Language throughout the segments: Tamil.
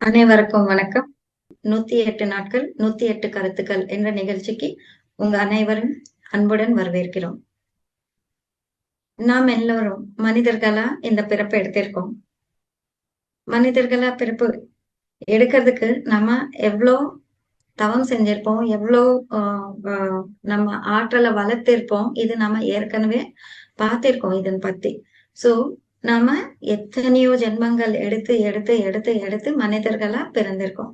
அனைவருக்கும் வணக்கம். நூத்தி எட்டு நாட்கள் நூத்தி எட்டு கருத்துக்கள் என்ற நிகழ்ச்சிக்கு உங்க அனைவரும் அன்புடன் வரவேற்கிறோம். நாம் எல்லோரும் மனிதர்களா இந்த பிறப்பு எடுத்திருக்கோம். மனிதர்களா பிறப்பு எடுக்கிறதுக்கு நம்ம எவ்வளோ தவம் செஞ்சிருப்போம் எவ்வளோ நம்ம ஆற்றலை வளர்த்திருப்போம் இது நம்ம ஏற்கனவே பார்த்திருக்கோம் இதன் பத்தி. சோ நாம எத்தனையோ ஜென்மங்கள் எடுத்து எடுத்து எடுத்து எடுத்து மனிதர்களா பிறந்திருக்கோம்.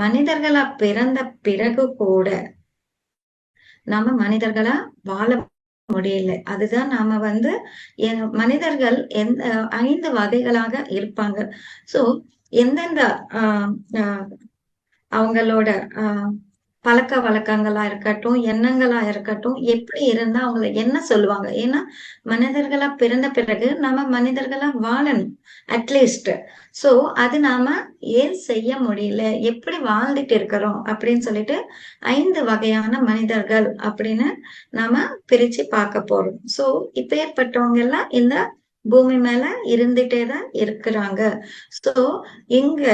மனிதர்களா பிறந்த பிறகு கூட நாம மனிதர்களா வாழ முடியல. அதுதான் நாம வந்து மனிதர்கள் எந்த ஐந்து வகைகளாக இருப்பாங்க. சோ எந்தெந்த ஆஹ் அவங்களோட பழக்க வழக்கங்களா இருக்கட்டும் எண்ணங்களா இருக்கட்டும் எப்படி இருந்தா அவங்கள என்ன சொல்லுவாங்க? ஏன்னா மனிதர்களா பிறந்த பிறகு நம்ம மனிதர்களா வாழணும் அட்லீஸ்ட் சோ அது நாம ஏன் செய்ய முடியல? எப்படி வாழ்ந்துட்டு இருக்கிறோம்? அப்படின்னு சொல்லிட்டு ஐந்து வகையான மனிதர்கள் அப்படின்னு நாம பிரிச்சு பார்க்க போறோம். சோ இப்பேற்பட்டவங்க எல்லாம் இந்த பூமி மேல இருந்துட்டே தான் இருக்கிறாங்க. சோ இங்க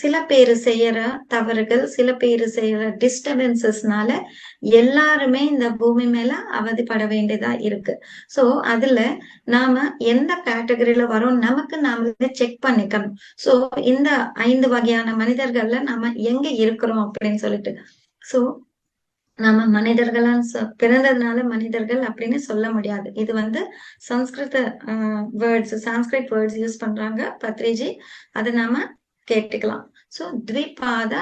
சில பேர் செய்யற தவறுகள் சில பேர் செய்யற டிஸ்டர்பன்சஸ்னால எல்லாருமே இந்த பூமி மேல அவதிப்பட வேண்டியதா இருக்கு. சோ அதுல நாம எந்த கேட்டகரியில வரோம் நமக்கு நாம செக் பண்ணிக்கணும். சோ இந்த ஐந்து வகையான மனிதர்கள்ல நாம எங்க இருக்கிறோம் அப்படின்னு சொல்லிட்டு. சோ நம்ம மனிதர்களால் பிறந்ததுனால மனிதர்கள் அப்படின்னு சொல்ல முடியாது. இது வந்து சம்ஸ்கிருத வேர்ட்ஸ் சான்ஸ்கிரிட் வேர்ட்ஸ் யூஸ் பண்றாங்க பத்ரிஜி. அதை நாம கேட்டுக்கலாம். சோ த்விபாத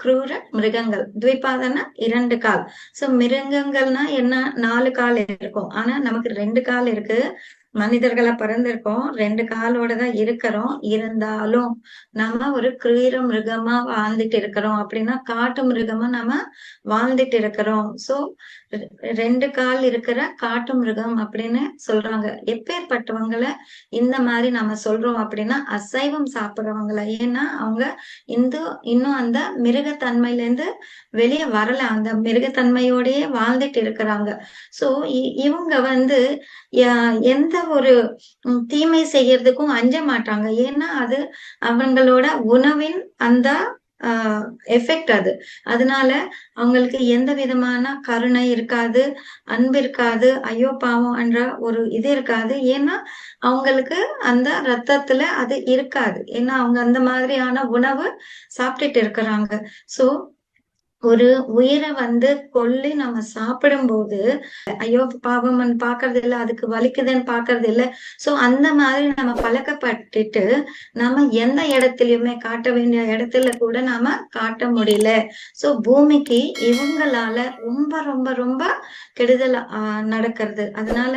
க்ரூர மிருகங்கள். த்விபாதனா இரண்டு கால். சோ மிருகங்கள்னா என்ன? நாலு கால் இருக்கும். ஆனா நமக்கு ரெண்டு கால் இருக்கு. மனிதர்களை பிறந்திருக்கோம். ரெண்டு காலோட தான் இருக்கிறோம். இருந்தாலும் நம்ம ஒரு கிரீர மிருகமா வாழ்ந்துட்டு இருக்கிறோம். அப்படின்னா காட்டு மிருகமா நம்ம வாழ்ந்துட்டு இருக்கிறோம். சோ ரெண்டு கால் இருக்கிற காட்டு மிருகம் அப்படின்னு சொல்றாங்க. எப்பேற்பட்டவங்களை இந்த மாதிரி நம்ம சொல்றோம் அப்படின்னா அசைவம் சாப்பிடுறவங்கள. ஏன்னா அவங்க இந்த இன்னும் அந்த மிருகத்தன்மையில இருந்து வெளியே வரல. அந்த மிருகத்தன்மையோடயே வாழ்ந்துட்டு இருக்கிறாங்க. சோ இவங்க வந்து எந்த ஒரு தீமை செய்யறதுக்கும் அஞ்ச மாட்டாங்க. ஏன்னா அது அவங்களோட உணவின் அந்த எஃபெக்ட் அது. அதனால அவங்களுக்கு எந்த விதமான கருணை இருக்காது அன்பு இருக்காது ஐயோ பாவம் என்ற ஒரு இது இருக்காது. ஏன்னா அவங்களுக்கு அந்த ரத்தத்துல அது இருக்காது. ஏன்னா அவங்க அந்த மாதிரியான உணவு சாப்பிட்டுட்டு இருக்கிறாங்க. சோ ஒரு உயிரை வந்து கொல்லி நம்ம சாப்பிடும் போது ஐயோ பாவம் பாக்குறது இல்ல அதுக்கு வலிக்குதுன்னு பாக்குறது இல்ல. சோ அந்த மாதிரி நம்ம பழக்கப்பட்டுட்டு நம்ம எந்த இடத்துலயுமே காட்ட வேண்டிய இடத்துல கூட நாம காட்ட முடியல. சோ பூமிக்கு இவங்களால ரொம்ப ரொம்ப ரொம்ப கெடுதல் நடக்கிறது. அதனால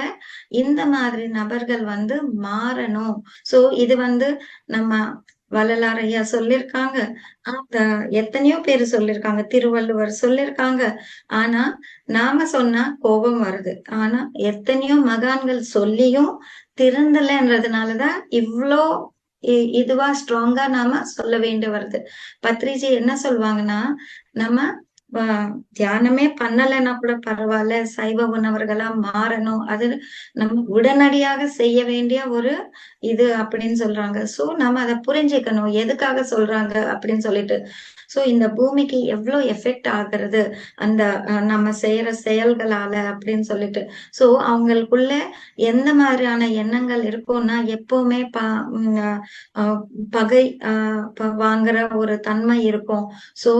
இந்த மாதிரி நபர்கள் வந்து மாறணும். சோ இது வந்து நம்ம வள்ளலார் ஐயா சொல்லியிருக்காங்க எத்தனையோ பேர் சொல்லிருக்காங்க. திருவள்ளுவர் சொல்லிருக்காங்க. ஆனா நாம சொன்னா கோபம் வருது. ஆனா எத்தனையோ மகான்கள் சொல்லியும் திறந்தலன்றதுனாலதான் இவ்வளோ இதுவா ஸ்ட்ராங்கா நாம சொல்ல வேண்டி வருது. பத்ரிஜி என்ன சொல்லுவாங்கன்னா நம்ம தியானமே பண்ணலைன்னா கூட பரவாயில்ல. சைவ உணவர்களா மாறணும். அது நம்ம உடனடியாக செய்ய வேண்டிய ஒரு இது அப்படின்னு சொல்றாங்க. சோ நம்ம அதை புரிஞ்சுக்கணும். எதுக்காக சொல்றாங்க அப்படின்னு சொல்லிட்டு. சோ இந்த பூமிக்கு எவ்வளவு எஃபெக்ட் ஆகுறது? அந்த நம்ம செய்யற செயல்களால அப்படின்னு சொல்லிட்டு. சோ அவங்களுக்குள்ள எந்த மாதிரியான எண்ணங்கள் இருக்கும்னா எப்பவுமே பகை வாங்குற ஒரு தன்மை இருக்கும். சோ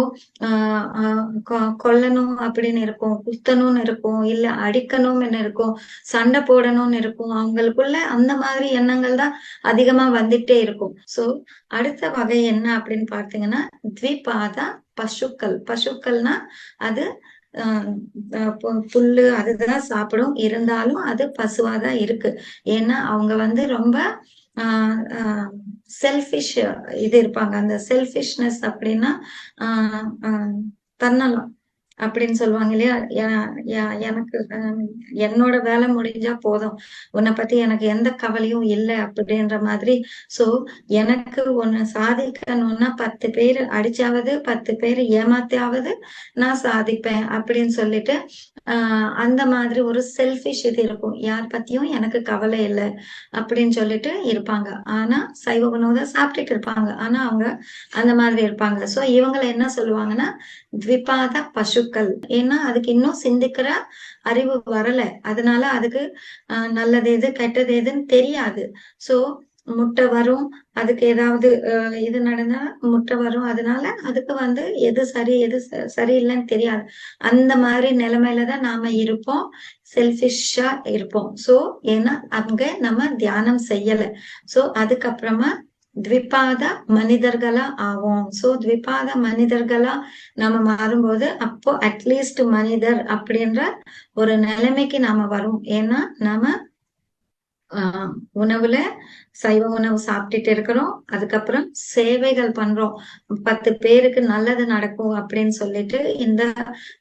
கொல்லணும் அப்படின்னு இருக்கும். குத்தணும்னு இருக்கும். இல்ல அடிக்கணும்னு இருக்கும். சண்டை போடணும்னு இருக்கும். அவங்களுக்குள்ள அந்த மாதிரி எண்ணங்கள் தான் அதிகமா வந்துட்டே இருக்கும். சோ அடுத்த வகை என்ன அப்படின்னு பாத்தீங்கன்னா பாதா பசுக்கள். பசுக்கள்னா அது புல்லு அதுதான் சாப்பிடும். இருந்தாலும் அது பசுவாதான் இருக்கு. ஏன்னா அவங்க வந்து ரொம்ப செல்ஃபிஷ் இது இருப்பாங்க. அந்த செல்ஃபிஷ்னஸ் அப்படின்னா தன்னலம். அப்படின்னு சொல்லுவாங்க இல்லையா? எனக்கு என்னோட வேலை முடிஞ்சா போதும். உன்னை பத்தி எனக்கு எந்த கவலையும் இல்லை அப்படின்ற மாதிரி. சோ எனக்கு ஒண்ணு சாதிக்கணும்னா பத்து பேர் அடிச்சாவது பத்து பேர் ஏமாத்தியாவது நான் சாதிப்பேன் அப்படின்னு சொல்லிட்டு ஆஹ் அந்த மாதிரி ஒரு செல்ஃபிஷ் இது இருக்கும். யார் பத்தியும் எனக்கு கவலை இல்லை அப்படின்னு சொல்லிட்டு இருப்பாங்க. ஆனா சைவ உணவு தான் சாப்பிட்டுட்டு இருப்பாங்க. ஆனா அவங்க அந்த மாதிரி இருப்பாங்க. சோ இவங்களை என்ன சொல்லுவாங்கன்னா த்விபாத பசுக்கள் ஏன்னா அதுக்கு இன்னும் சிந்திக்கிற அறிவு வரல. அதனால அதுக்கு நல்லது எது கெட்டது எதுன்னு தெரியாது. சோ முட்டை வரும் அதுக்கு ஏதாவது இது நடந்தா முட்டை வரும். அதனால அதுக்கு வந்து எது சரி எது சரியில்லைன்னு தெரியாது. அந்த மாதிரி நிலைமையில தான் நாம இருப்போம். செல்ஃபிஷா இருப்போம். சோ ஏன்னா அங்க நம்ம தியானம் செய்யல. சோ அதுக்கப்புறமா த்விபாத மனிதர்களா ஆவோம். சோ த்விபாத மனிதர்களா நம்ம மாறும்போது அப்போ அட்லீஸ்ட் மனிதர் அப்படின்ற ஒரு நிலைமைக்கு நாம வரும். ஏன்னா நாம ஆஹ் உணவுல சைவ உணவு சாப்பிட்டுட்டு இருக்கிறோம் அதுக்கப்புறம் சேவைகள் பண்றோம். பத்து பேருக்கு நல்லது நடக்கும் அப்படின்னு சொல்லிட்டு இந்த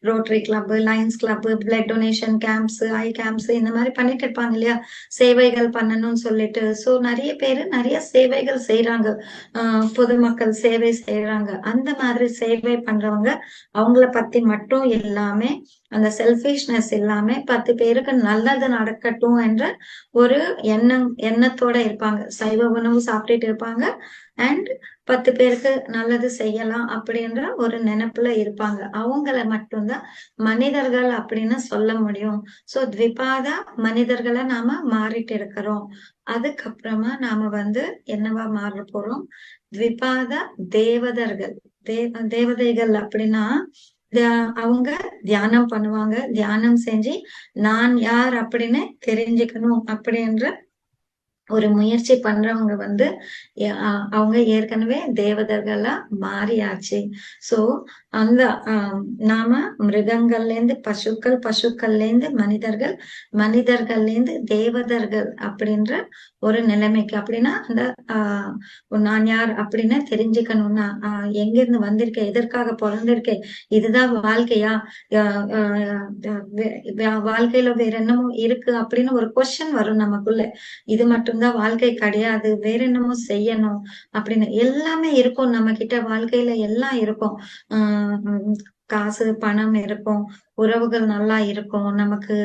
Rotary Club Lions Club blood donation camps eye camps இந்த மாதிரி பண்ணிட்டு இருப்பாங்க இல்லையா? சேவைகள் பண்ணணும்னு சொல்லிட்டு. ஸோ நிறைய பேர் நிறைய சேவைகள் செய்யறாங்க பொதுமக்கள் சேவை செய்யறாங்க அந்த மாதிரி சேவை பண்றவங்க அவங்கள பத்தி மட்டும் எல்லாமே அந்த செல்ஃபிஷ்னஸ் இல்லாம பத்து பேருக்கு நல்லது நடக்கட்டும் என்ற ஒரு எண்ணம் எண்ணத்தோட இருப்பாங்க. சைவ உணவு சாப்பிட்டுட்டு இருப்பாங்க. அண்ட் பத்து பேருக்கு நல்லது செய்யலாம் அப்படின்ற ஒரு நினைப்புல இருப்பாங்க. அவங்கள மட்டும்தான் மனிதர்கள் அப்படின்னு சொல்ல முடியும். சோ த்விபாதா மனிதர்களை நாம மாறிட்டு இருக்கிறோம். அதுக்கப்புறமா நாம வந்து என்னவா மாற போறோம்? த்விபாத தேவதர்கள். தேவ தேவதைகள் அப்படின்னா அவங்க தியானம் பண்ணுவாங்க. தியானம் செஞ்சு நான் யார் அப்படின்னு தெரிஞ்சுக்கணும் அப்படின்ற ஒரு முயற்சி பண்றவங்க வந்து அவங்க ஏற்கனவே தேவதர்களா மாறியாச்சு. சோ அந்த நாம மிருகங்கள்ல இருந்து பசுக்கள் பசுக்கள்ல இருந்து மனிதர்கள் மனிதர்கள்ல இருந்து தேவதர்கள் அப்படின்ற ஒரு நிலைமைக்கு அப்படின்னா அந்த ஆஹ் நான் யார் அப்படின்னு தெரிஞ்சுக்கணும்னா எங்க இருந்து வந்திருக்கேன் எதற்காக பிறந்திருக்கேன் இதுதான் வாழ்க்கையா? வாழ்க்கையில வேற என்னமோ இருக்கு அப்படின்னு ஒரு கொஸ்டின் வரும் நமக்குள்ள. இது மட்டும் இருந்தா வாழ்க்கை கிடையாது. வேற என்னமோ செய்யணும் அப்படின்னு எல்லாமே இருக்கும். நம்ம கிட்ட வாழ்க்கையில எல்லாம் இருக்கும். ஆஹ் காசு பணம் இருக்கும். உறவுகள் நல்லா இருக்கும். நமக்கு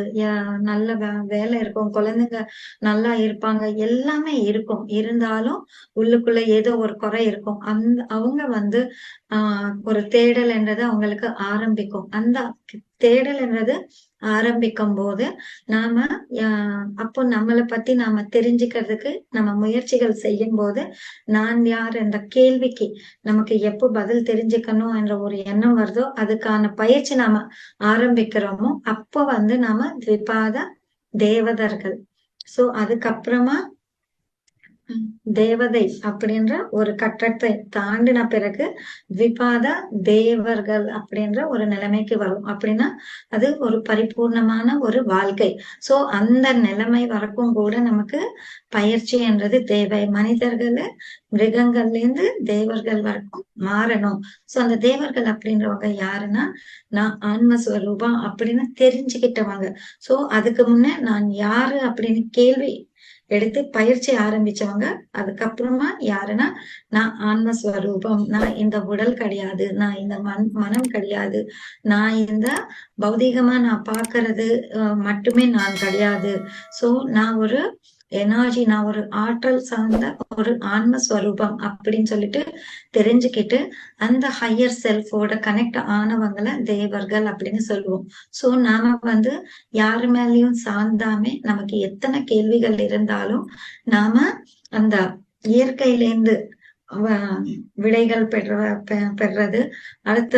நல்ல வேலை இருக்கும். குழந்தைங்க நல்லா இருப்பாங்க. எல்லாமே இருக்கும். இருந்தாலும் உள்ளுக்குள்ள ஏதோ ஒரு குறை இருக்கும். அந்த அவங்க வந்து ஆஹ் ஒரு தேடல் என்றது அவங்களுக்கு ஆரம்பிக்கும். அந்த தேடல் என்றது ஆரம்பிக்கும் போது நாம அப்போ நம்மளை பத்தி நாம தெரிஞ்சுக்கிறதுக்கு நம்ம முயற்சிகள் செய்யும் போது நான் யார் என்ற கேள்விக்கு நமக்கு எப்போ பதில் தெரிஞ்சுக்கணும் என்ற ஒரு எண்ணம் வருதோ அதுக்கான பயிற்சி நாம ஆரம்பிக்கிறோமோ அப்போ வந்து நாம திபாத தேவதர்கள். சோ அதுக்கப்புறமா தேவதை அப்படின்ற ஒரு கட்டத்தை தாண்டின பிறகு விபாத தேவர்கள் அப்படின்ற ஒரு நிலைமைக்கு வரும். அப்படின்னா அது ஒரு பரிபூர்ணமான ஒரு வாழ்க்கை. சோ அந்த நிலைமை வரைக்கும் கூட நமக்கு பயிற்சி என்றது தேவை. மனிதர்கள் மிருகங்கள்ல இருந்து தேவர்கள் வரைக்கும் மாறணும். சோ அந்த தேவர்கள் அப்படின்றவங்க யாருன்னா நான் ஆன்மஸ்வரூபம் அப்படின்னு தெரிஞ்சுக்கிட்டவங்க. சோ அதுக்கு முன்ன நான் யாரு அப்படின்னு கேள்வி எடுத்து பயிற்சி ஆரம்பிச்சவங்க. அதுக்கப்புறமா யாருன்னா நான் ஆன்மஸ்வரூபம் நான் இந்த உடல் கிடையாது நான் இந்த மண் மனம் கிடையாது நான் இந்த பௌதிகமா நான் பாக்குறது மட்டுமே நான் கிடையாது. சோ நான் ஒரு எனர்ஜி நான் ஒரு ஆற்றல் சார்ந்த ஒரு ஆன்மஸ்வரூபம் அப்படின்னு சொல்லிட்டு தெரிஞ்சுக்கிட்டு அந்த ஹையர் செல்ஃபோட கனெக்ட் ஆனவங்களை தேவர்கள் அப்படின்னு சொல்லுவோம். சோ நாம வந்து யாரு மேலயும் சார்ந்தாமே நமக்கு எத்தனை கேள்விகள் இருந்தாலும் நாம அந்த இயற்கையிலேருந்து விடைகள் பெற பெறது அடுத்த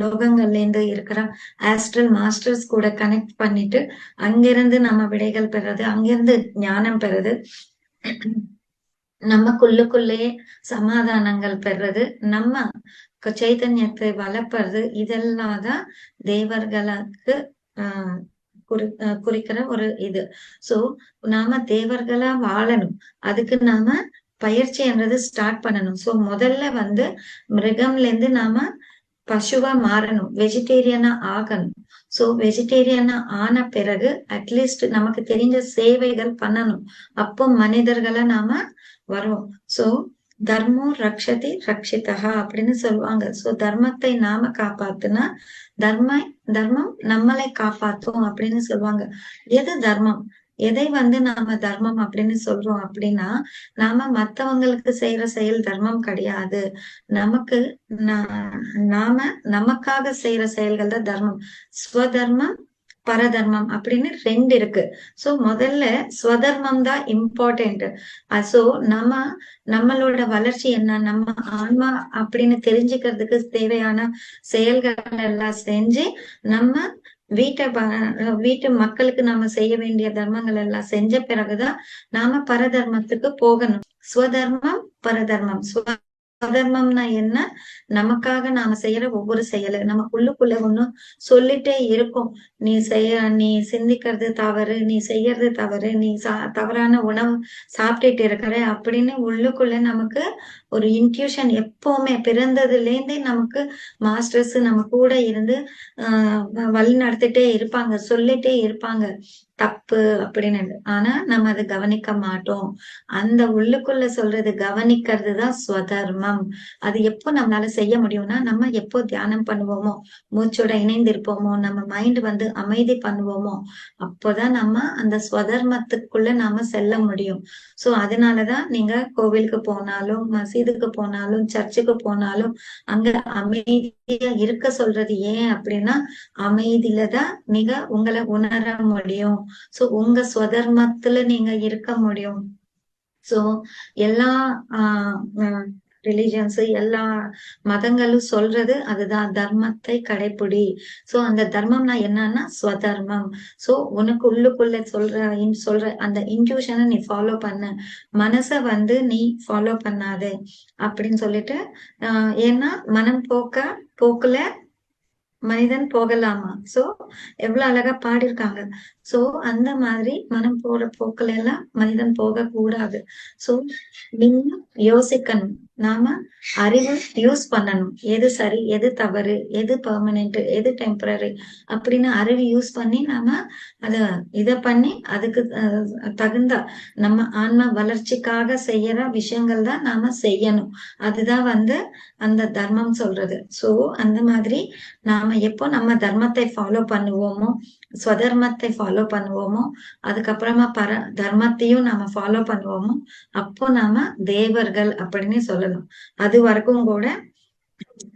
லோகங்கள்ல இருந்து இருக்கிற ஆஸ்ட்ரல் மாஸ்டர்ஸ் கூட கனெக்ட் பண்ணிட்டு அங்கிருந்து நம்ம விடைகள் பெறது அங்கிருந்து ஞானம் பெறது நமக்குள்ளுக்குள்ளேயே சமாதானங்கள் பெறது நம்ம சைதன்யத்தை வளர்ப்பது இதெல்லாம் தான் தேவர்களுக்கு ஆஹ் குறி குறிக்கிற ஒரு இது. சோ நாம தேவர்களா வாழணும். அதுக்கு நாம பயிற்சி என்றது ஸ்டார்ட் பண்ணணும். சோ முதல்ல வந்து மிருகம்ல இருந்து நாம பசுவா மாறணும். வெஜிடேரியனா ஆகணும். சோ வெஜிடேரியனா ஆன பிறகு அட்லீஸ்ட் நமக்கு தெரிஞ்ச சேவைகள் பண்ணணும். அப்போ மனிதர்களை நாம வருவோம். சோ தர்மம் ரக்ஷதி ரக்ஷிதா அப்படின்னு சொல்லுவாங்க. சோ தர்மத்தை நாம காப்பாத்துனா தர்ம தர்மம் நம்மளை காப்பாத்தும் அப்படின்னு சொல்லுவாங்க. எது தர்மம்? எதை வந்து நாம தர்மம் அப்படின்னு சொல்றோம் அப்படின்னா நாம மத்தவங்களுக்கு செய்யற செயல் தர்மம் கிடையாது. நமக்கு நாம நமக்காக செய்யற செயல்கள் தான் தர்மம். ஸ்வதர்மம் பரதர்மம் அப்படின்னு ரெண்டு இருக்கு. சோ முதல்ல ஸ்வதர்மம் தான் இம்பார்ட்டன்ட் சோ நம்ம நம்மளோட வளர்ச்சி என்ன? நம்ம ஆன்மா அப்படின்னு தெரிஞ்சுக்கிறதுக்கு தேவையான செயல்கள் எல்லாம் செஞ்சு நம்ம வீட்டை வீட்டு மக்களுக்கு நாம செய்ய வேண்டிய தர்மங்கள் எல்லாம் செஞ்ச பிறகுதான் நாம பரதர்மத்துக்கு போகணும். ஸ்வதர்மம் பரதர்மம். அதர்மம்னா என்ன? நமக்காக நாம செய்யற ஒவ்வொரு செயலு. நம்ம உள்ளுக்குள்ள ஒண்ணும் சொல்லிட்டே இருக்கும். நீ செய்ய நீ சிந்திக்கிறது தவறு நீ செய்யறது தவறு நீ சா தவறான உணவு சாப்பிட்டுட்டு இருக்கிற அப்படின்னு உள்ளுக்குள்ள நமக்கு ஒரு இன்ட்யூஷன் எப்பவுமே பிறந்ததுல இருந்தே நமக்கு மாஸ்டர்ஸ் நம்ம கூட இருந்து ஆஹ் வழி நடத்திட்டே இருப்பாங்க சொல்லிட்டே இருப்பாங்க. தப்பு அப்படின்னு ஆனா நம்ம அதை கவனிக்க மாட்டோம். அந்த உள்ளுக்குள்ள சொல்றது கவனிக்கிறது தான் ஸ்வதர்மம். அது எப்போ நம்மளால செய்ய முடியும்னா நம்ம எப்போ தியானம் பண்ணுவோமோ மூச்சோட இணைந்து இருப்போமோ நம்ம மைண்ட் வந்து அமைதி பண்ணுவோமோ அப்போதான் நம்ம அந்த ஸ்வதர்மத்துக்குள்ள நாம செல்ல முடியும். சோ அதனாலதான் நீங்க கோவிலுக்கு போனாலும் மசீதுக்கு போனாலும் சர்ச்சுக்கு போனாலும் அங்க அமைதியா இருக்க சொல்றது ஏன் அப்படின்னா அமைதியில தான் நீங்க உங்களை உணர முடியும். சோ உங்க ஸ்வதர்மத்துல நீங்க இருக்க முடியும். சோ எல்லா ஆஹ் ரிலிஜன்ஸ் எல்லா மதங்களும் சொல்றது அதுதான் தர்மத்தை கடைபிடி சோ அந்த தர்மம்னா என்னன்னா ஸ்வதர்மம். சோ உனக்கு உள்ளுக்குள்ள சொல்ற சொல்ற அந்த இன்ட்யூஷனை நீ ஃபாலோ பண்ண. மனச வந்து நீ ஃபாலோ பண்ணாது. அப்படின்னு சொல்லிட்டு ஆஹ் ஏன்னா மனம் போக்க போக்குல மனிதன் போகலாமா? சோ எவ்வளவு அழகா பாடியிருக்காங்க. சோ அந்த மாதிரி மனம் போற போக்கள் எல்லாம் மனிதன் போக கூடாது சோ நீங்க யோசிக்கணும். நாம அறிவு யூஸ் பண்ணணும். எது சரி எது தவறு எது பர்மனெண்ட் எது டெம்பரரி அப்படின்னு அறிவு யூஸ் பண்ணி நாம அத இத பண்ணி அதுக்கு தகுந்த நம்ம ஆன்ம வளர்ச்சிக்காக செய்யற விஷயங்கள் தான் நாம செய்யணும். அதுதான் வந்து அந்த தர்மம் சொல்றது. சோ அந்த மாதிரி நாம எப்போ நம்ம தர்மத்தை ஃபாலோ பண்ணுவோமோ ஸ்வதர்மத்தை ஃபாலோ பண்ணுவோமோ அதுக்கப்புறமா பர தர்மத்தையும் நாம ஃபாலோ பண்ணுவோமோ அப்போ நாம தேவர்கள் அப்படின்னு சொல்லணும். அது வரைக்கும் கூட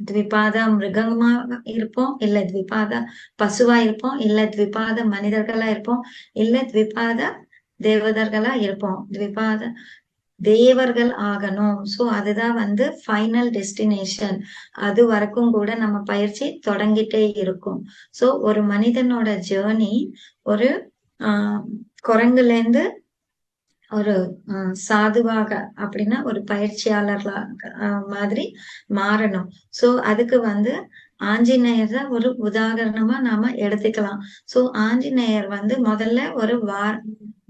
த்விபாத மிருகமா இருப்போம் இல்ல த்விபாத பசுவா இருப்போம் இல்ல த்விபாத மனிதர்களா இருப்போம் இல்ல த்விபாத தேவதர்களா இருப்போம். த்விபாத தேவர்கள் ஆகணும். சோ அதுதான் வந்து ஃபைனல் டெஸ்டினேஷன் அது வரைக்கும் கூட நம்ம பயிற்சி தொடங்கிட்டே இருக்கும். சோ ஒரு மனிதனோட ஜேர்னி ஒரு ஆஹ் குரங்குல இருந்து ஒரு சாதுவாக அப்படின்னா ஒரு பயிற்சியாளர் மாதிரி மாறணும். சோ அதுக்கு வந்து ஆஞ்சநேயர் தான் ஒரு உதாரணமா நாம எடுத்துக்கலாம். சோ ஆஞ்சநேயர் வந்து முதல்ல ஒரு வா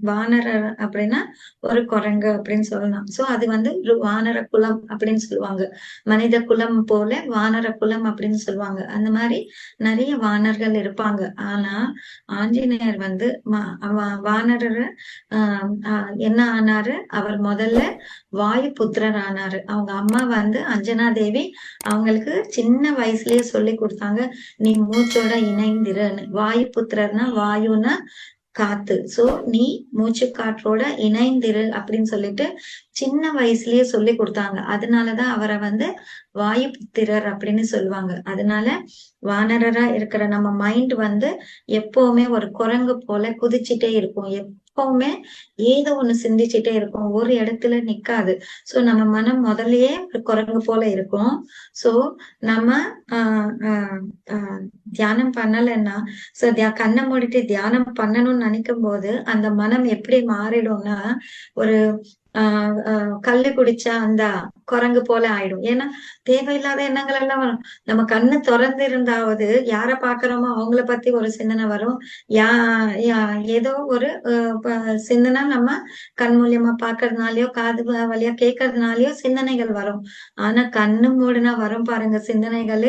வானரர் அப்படின்னா ஒரு குரங்கு அப்படின்னு சொல்லலாம். சோ அது வந்து வானர குலம் அப்படின்னு சொல்லுவாங்க. மனித குலம் போல வானர குலம் அப்படின்னு சொல்லுவாங்க. அந்த மாதிரி நிறைய வானர்கள் இருப்பாங்க. ஆனா ஆஞ்சநேயர் வந்து வானரர் ஆஹ் என்ன ஆனாரு? அவர் முதல்ல வாயு புத்திரர் ஆனாரு. அவங்க அம்மா வந்து அஞ்சனா தேவி அவங்களுக்கு சின்ன வயசுலயே சொல்லி கொடுத்தாங்க. நீ மூச்சோட இணைந்திருன்னு. வாயு புத்திரர்னா வாயுன்னா காத்து. சோ நீ மூச்சு காற்றோட இணைந்திரு அப்படின்னு சொல்லிட்டு சின்ன வயசுலயே சொல்லி கொடுத்தாங்க. அதனாலதான் அவரை வந்து வாயு புத்திரர் அப்படின்னு சொல்லுவாங்க. அதனால வானரரா இருக்கிற நம்ம மைண்ட் வந்து எப்பவுமே ஒரு குரங்கு போல குதிச்சுட்டே இருக்கும். எப்பவுமே ஏதோ ஒண்ணு சிந்திச்சுட்டே இருக்கும். ஒரு இடத்துல நிக்காது. சோ நம்ம மனம் முதல்லயே குரங்கு போல இருக்கும். சோ நம்ம ஆஹ் தியானம் பண்ணலைன்னா சோ கண்ணை மூடிட்டு தியானம் பண்ணணும்னு நினைக்கும் போது அந்த மனம் எப்படி மாறிடும்னா ஒரு ஆஹ் கல்லு குடிச்சா அந்த குரங்கு போல ஆயிடும். ஏன்னா தேவையில்லாத எண்ணங்கள் எல்லாம் வரும். நம்ம கண்ணு திறந்து இருந்தாவது யார பாக்குறோமோ அவங்கள பத்தி ஒரு சிந்தனை வரும். யா ஏதோ ஒரு சிந்தனை நம்ம கண் மூலியமா பாக்குறதுனாலயோ காது வழியா கேட்கறதுனாலயோ சிந்தனைகள் வரும். ஆனா கண்ணு மூடுனா வரும் பாருங்க சிந்தனைகள்.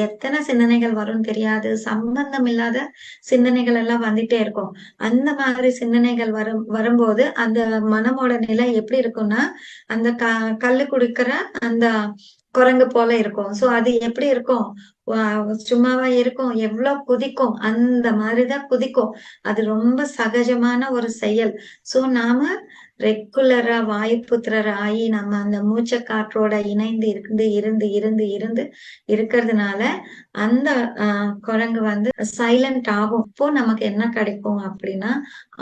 எத்தனை சிந்தனைகள் வரும்னு தெரியாது. சம்பந்தம் இல்லாத சிந்தனைகள் எல்லாம் வந்துட்டே இருக்கும். அந்த மாதிரி சிந்தனைகள் வரும் வரும்போது அந்த மனமோட நிலை எப்படி இருக்கும்னா அந்த க கல்லு குடுக்கிற அந்த குரங்கு போல இருக்கும். சோ அது எப்படி இருக்கும்? சும்மாவா இருக்கும் எவ்வளவு குதிக்கும் அந்த மாதிரிதான் குதிக்கும். அது ரொம்ப சகஜமான ஒரு செயல். சோ நாம ரெகுலரா வாயுப்புத்திரர் ஆகி நம்ம அந்த மூச்ச காற்றோட இணைந்து இருந்து இருந்து இருந்து இருந்து இருக்கிறதுனால அந்த ஆஹ் குரங்கு வந்து சைலண்ட் ஆகும். இப்போ நமக்கு என்ன கிடைக்கும் அப்படின்னா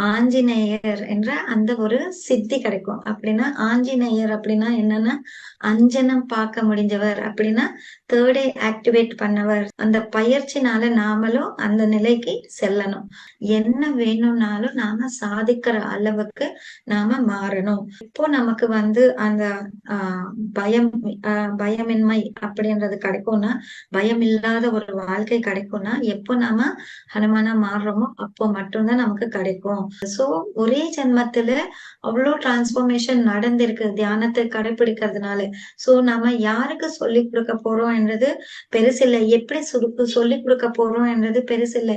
ஆஞ்சநேயர் என்ற அந்த ஒரு சித்தி கிடைக்கும். அப்படின்னா ஆஞ்சநேயர் அப்படின்னா என்னன்னா அஞ்சனம் பார்க்க முடிஞ்சவர். அப்படின்னா தேர்டே ஆக்டிவேட் பண்ணவர். அந்த பயிற்சினால நாமளும் அந்த நிலைக்கு செல்லணும். என்ன வேணும்னாலும் நாம சாதிக்கிற அளவுக்கு நாம மாறணும். இப்போ நமக்கு வந்து அந்த ஆஹ் பயம் ஆஹ் பயமின்மை அப்படின்றது கிடைக்கும்னா பயம் இல்லாத ஒரு வாழ்க்கை கிடைக்கும்னா எப்போ நாம ஹனுமானா மாறுறோமோ அப்போ மட்டும்தான் நமக்கு கிடைக்கும். சோ ஒரே ஜென்மத்துல அவ்வளவு டிரான்ஸ்பர்மேஷன் நடந்திருக்கு. தியானத்தை கடைபிடிக்கிறதுனால சோ நாம யாருக்கு சொல்லி கொடுக்க போறோம் என்றது பெருசில்லை. எப்படி சுருக்கு சொல்லி கொடுக்க போறோம் என்றது பெருசில்லை.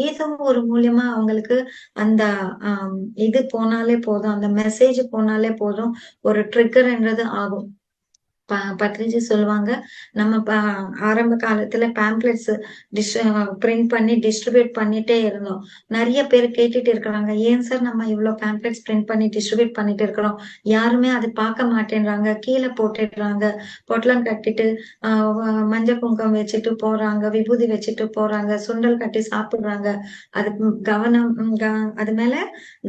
ஏதோ ஒரு மூலியமா அவங்களுக்கு அந்த ஆஹ் இது போனாலே போதும். அந்த மெசேஜ் போனாலே போதும். ஒரு ட்ரிக்கர் என்றது ஆகும். பத்ரிஜி சொல்லுவாங்க. நம்ம ஆரம்ப காலத்துல பேம்ப்ளெட்ஸ் டிஸ் பிரிண்ட் பண்ணி டிஸ்ட்ரிபியூட் பண்ணிட்டே இருந்தோம். நிறைய பேர் கேட்டுட்டு இருக்கிறாங்க. ஏன் சார் நம்ம இவ்வளவு பேம்ப்ளெட்ஸ் பிரிண்ட் பண்ணி டிஸ்ட்ரிபியூட் பண்ணிட்டு இருக்கிறோம்? யாருமே அது பார்க்க மாட்டேன்றாங்க. கீழே போட்டுடுறாங்க. பொட்டலம் கட்டிட்டு மஞ்சள் குங்கம் வச்சுட்டு போறாங்க. விபூதி வச்சுட்டு போறாங்க. சுண்டல் கட்டி சாப்பிடுறாங்க. அது கவனம் அது மேல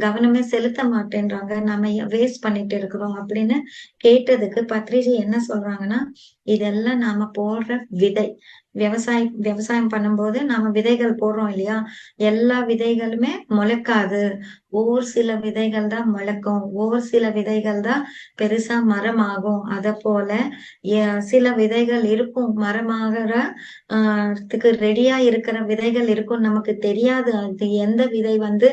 கவனமே செலுத்த மாட்டேன்றாங்க. நம்ம வேஸ்ட் பண்ணிட்டு இருக்கிறோம் அப்படின்னு கேட்டதுக்கு பத்ரிஜி என்ன சொல்றாங்கன்னா இதெல்லாம் நாம போடுற விதை. விவசாயம் விவசாயம் பண்ணும்போது நாம விதைகள் போடுறோம் இல்லையா? எல்லா விதைகளுமே முளைக்காது. ஒவ்வொரு சில விதைகள் தான் முளைக்கும். ஒவ்வொரு சில விதைகள் தான் பெருசா மரம் ஆகும் அத போல சில விதைகள் இருக்கும். மரமாகிற ஆஹ் ரெடியா இருக்கிற விதைகள் இருக்கும் நமக்கு தெரியாது. அது எந்த விதை வந்து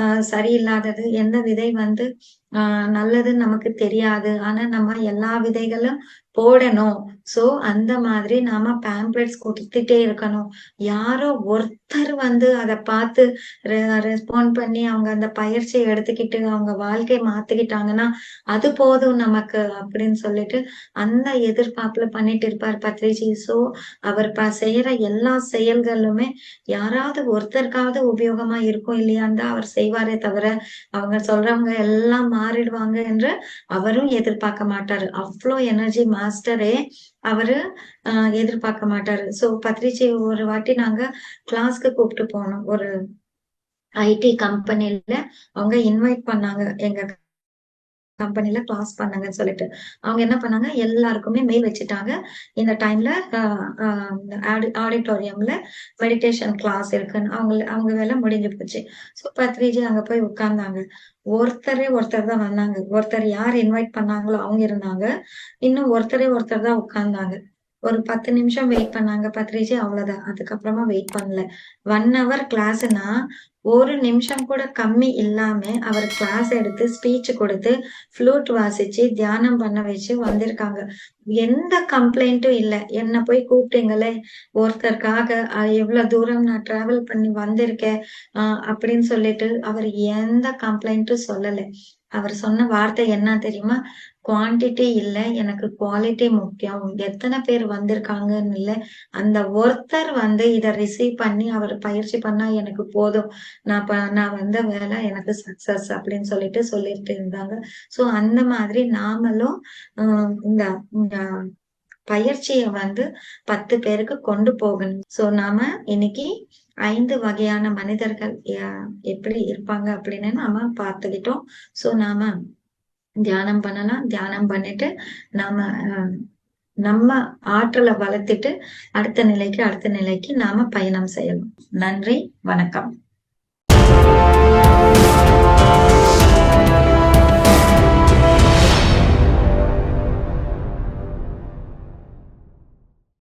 ஆஹ் சரியில்லாதது? எந்த விதை வந்து ஆஹ் நல்லதுன்னு நமக்கு தெரியாது. ஆனா நம்ம எல்லா விதைகளும் pobre no, சோ அந்த மாதிரி நாம பேம்ப்ளெட்ஸ் கொடுத்துட்டே இருக்கணும். யாரோ ஒருத்தர் வந்து அதை பார்த்து ரெஸ்பாண்ட் பண்ணி அவங்க அந்த பயிற்சியை எடுத்துக்கிட்டு அவங்க வாழ்க்கை மாத்திக்கிட்டாங்கன்னா அது போதும் நமக்கு அப்படின்னு சொல்லிட்டு அந்த எதிர்பார்ப்புல பண்ணிட்டு இருப்பார் பத்ரிஜி. சோ அவர் ப செய்யற எல்லா செயல்களுமே யாராவது ஒருத்தருக்காவது உபயோகமா இருக்கும் இல்லையான்னு தான் அவர் செய்வாரே தவிர அவங்க சொல்றவங்க எல்லாம் மாறிடுவாங்க என்று அவரும் எதிர்பார்க்க மாட்டாரு. அவ்வளோ எனர்ஜி மாஸ்டரே அவரு ஆஹ் எதிர்பார்க்க மாட்டாரு. சோ பத்திரிச்சை ஒரு வாட்டி நாங்க கிளாஸ்க்கு கூப்பிட்டு போனோம். ஒரு ஐடி கம்பெனில அவங்க இன்வைட் பண்ணாங்க எங்க கம்பெனில கிளாஸ் பண்ணுங்கன்னு சொல்லிட்டு. அவங்க என்ன பண்ணாங்க? எல்லாருக்குமே மெயில் வச்சுட்டாங்க. இந்த டைம்ல ஆடிட்டோரியம்ல மெடிடேஷன் கிளாஸ் இருக்குன்னு. அவங்க அவங்க வேலை முடிஞ்சு போச்சு. ஸோ பத்ரிஜி அங்க போய் உட்கார்ந்தாங்க. ஒருத்தரே ஒருத்தர் தான் வந்தாங்க. ஒருத்தர் யார் இன்வைட் பண்ணாங்களோ அவங்க இருந்தாங்க. இன்னும் ஒருத்தரே ஒருத்தர் தான் உட்கார்ந்தாங்க. ஒரு பத்து நிமிஷம் வெயிட் பண்ணாங்க பத்ரிஜி அவ்வளவுதான். அதுக்கப்புறமா வெயிட் பண்ணல. ஒன் ஹவர் கிளாஸ்னா ஒரு நிமிஷம் கூட கம்மி இல்லாம அவர் கிளாஸ் எடுத்து ஸ்பீச் கொடுத்து ஃப்ளூட் வாசிச்சு தியானம் பண்ண வச்சு வந்திருக்காங்க. எந்த கம்ப்ளைண்ட்டும் இல்லை. என்ன போய் கூப்பிட்டீங்களே? ஒருத்தருக்காக எவ்வளவு தூரம் நான் டிராவல் பண்ணி வந்திருக்கேன் ஆஹ் அப்படின்னு சொல்லிட்டு அவர் எந்த கம்ப்ளைண்ட்டும் சொல்லலை. அவர் சொன்ன வார்த்தை என்ன தெரியுமா? குவான்டிட்டி இல்ல எனக்கு குவாலிட்டி முக்கியம். எத்தனை பேர் வந்திருக்காங்கன்னு இல்லை. அந்த ஒருத்தர் வந்து இதை ரிசீவ் பண்ணி அவர் பயிற்சி பண்ணா எனக்கு போதும். நான் நான் வந்த வேலை எனக்கு சக்சஸ் அப்படின்னு சொல்லிட்டு சொல்லிட்டு இருந்தாங்க. ஸோ அந்த மாதிரி நாமளும் இந்த பயிற்சியை வந்து பத்து பேருக்கு கொண்டு போகணும். ஸோ நாம இன்னைக்கு ஐந்து வகையான மனிதர்கள் எப்படி இருப்பாங்க அப்படின்னு நாம பார்த்துக்கிட்டோம். ஸோ நாம தியானம் பண்ணலாம். தியானம் பண்ணிட்டு நாம நம்ம ஆற்றலை வளர்த்துட்டு அடுத்த நிலைக்கு அடுத்த நிலைக்கு நாம பயணம் செய்யணும். நன்றி வணக்கம்.